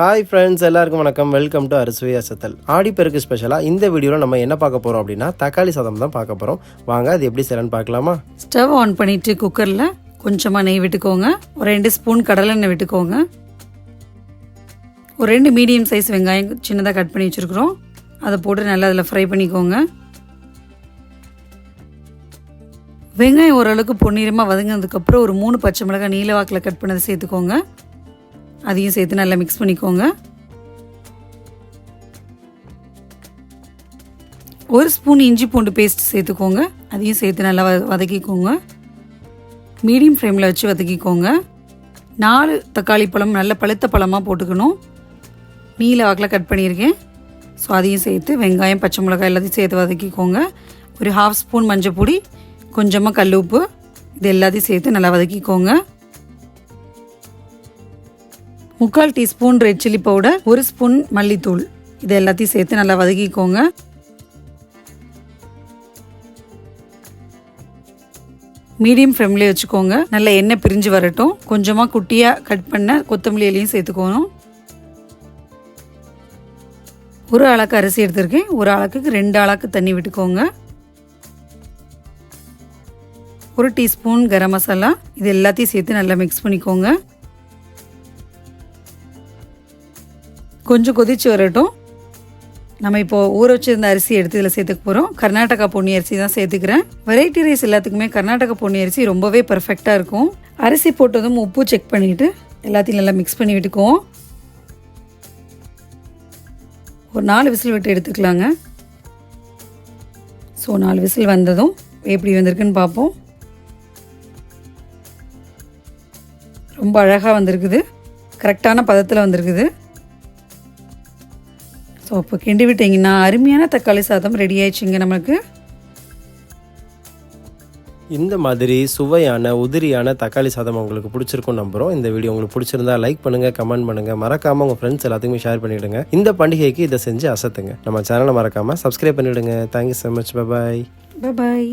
Hi friends எல்லாருக்கும் வணக்கம். Welcome to அரிசுவை அசத்தல் Aadiperukku ஸ்பெஷலாக இந்த வீடியோவில் நம்ம என்ன பார்க்க போகிறோம் அப்படின்னா தக்காளி சாதம் தான் பார்க்க போகிறோம் வாங்க அது எப்படி செய்யலாம்னு பார்க்கலாமா? ஸ்டவ் ஆன் பண்ணிட்டு குக்கரில் கொஞ்சமாக நெய் விட்டுக்கோங்க. ஒரு ரெண்டு ஸ்பூன் கடலெண்ணெய் விட்டுக்கோங்க. ஒரு ரெண்டு மீடியம் சைஸ் வெங்காயம் சின்னதாக கட் பண்ணி வச்சுருக்குறோம். அதை போட்டு நல்லா அதில் ஃப்ரை பண்ணிக்கோங்க. வெங்காயம் ஓரளவுக்கு பொன்னிறமாக வதங்கினதுக்கப்புறம் ஒரு மூணு பச்சை மிளகாய் நீல வாக்கில் கட் பண்ணதை சேர்த்துக்கோங்க. அதையும் சேர்த்து நல்லா மிக்ஸ் பண்ணிக்கோங்க. ஒரு ஸ்பூன் இஞ்சி பூண்டு பேஸ்ட் சேர்த்துக்கோங்க. அதையும் சேர்த்து நல்லா வ- வதக்கிக்கோங்க. மீடியம் ஃப்ளேமில் வச்சு வதக்கிக்கோங்க. நாலு தக்காளி பழம் நல்ல பழுத்த பழமாக போட்டுக்கணும். நீல வாக்கில் கட் பண்ணியிருக்கேன். ஸோ அதையும் சேர்த்து வெங்காயம் பச்சை மிளகாய் எல்லாத்தையும் சேர்த்து வதக்கிக்கோங்க. ஒரு ஹாஃப் ஸ்பூன் மஞ்சள் பொடி கொஞ்சமாக கல் உப்பு இது எல்லாத்தையும் சேர்த்து நல்லா வதக்கிக்கோங்க. முக்கால் டீஸ்பூன் ரெட் சில்லி பவுடர் ஒரு ஸ்பூன் மல்லித்தூள். இது எல்லாத்தையும் சேர்த்து நல்லா வதக்கிக்கோங்க. மீடியம் ஃப்ளேம்லேயே வச்சுக்கோங்க. நல்லா எண்ணெய் பிரிஞ்சு வரட்டும். கொஞ்சமாக குட்டியாக கட் பண்ண கொத்தமல்லி இலையும் சேர்த்துக்கணும். ஒரு அளக்கு அரிசி எடுத்திருக்கேன். ஒரு அளக்குக்கு ரெண்டு அளக்கு தண்ணி விட்டுக்கோங்க. ஒரு டீஸ்பூன் கரம் மசாலா. இது எல்லாத்தையும் சேர்த்து நல்லா மிக்ஸ் பண்ணிக்கோங்க. கொஞ்சம் கொதிச்சு வரட்டும். நம்ம இப்போ ஊற வச்சிருந்த அரிசி எடுத்து இதில் சேர்த்துக்க போகிறோம் கர்நாடகா பொன்னி அரிசி தான் சேர்த்துக்கிறேன். வெரைட்டி ரைஸ் எல்லாத்துக்குமே கர்நாடகா பொன்னி அரிசி ரொம்பவே பர்ஃபெக்டாக இருக்கும். அரிசி போட்டதும் உப்பு செக் பண்ணிவிட்டு எல்லாத்தையும் நல்லா மிக்ஸ் பண்ணி விட்டுக்குவோம். ஒரு நாலு விசில் விட்டு எடுத்துக்கலாங்க. ஸோ நாலு விசில் வந்ததும் எப்படி வந்திருக்குன்னு பார்ப்போம். ரொம்ப அழகாக வந்திருக்குது. கரெக்டான பதத்தில் வந்திருக்குது. ஸோ இப்போ கிண்டி விட்டீங்கன்னா அருமையான தக்காளி சாதம் ரெடி ஆயிடுச்சுங்க நமக்கு இந்த மாதிரி சுவையான உதிரியான தக்காளி சாதம் உங்களுக்கு பிடிச்சிருக்கும் நம்புறோம். இந்த வீடியோ உங்களுக்கு பிடிச்சிருந்தா லைக் பண்ணுங்க கமெண்ட் பண்ணுங்க. மறக்காம உங்க ஃப்ரெண்ட்ஸ் எல்லாத்துக்குமே ஷேர் பண்ணிடுங்க. இந்த பண்டிகைக்கு இதை செஞ்சு அசத்துங்க. நம்ம சேனலை மறக்காம சப்ஸ்கிரைப் பண்ணிடுங்க. Thank you so much bye bye bye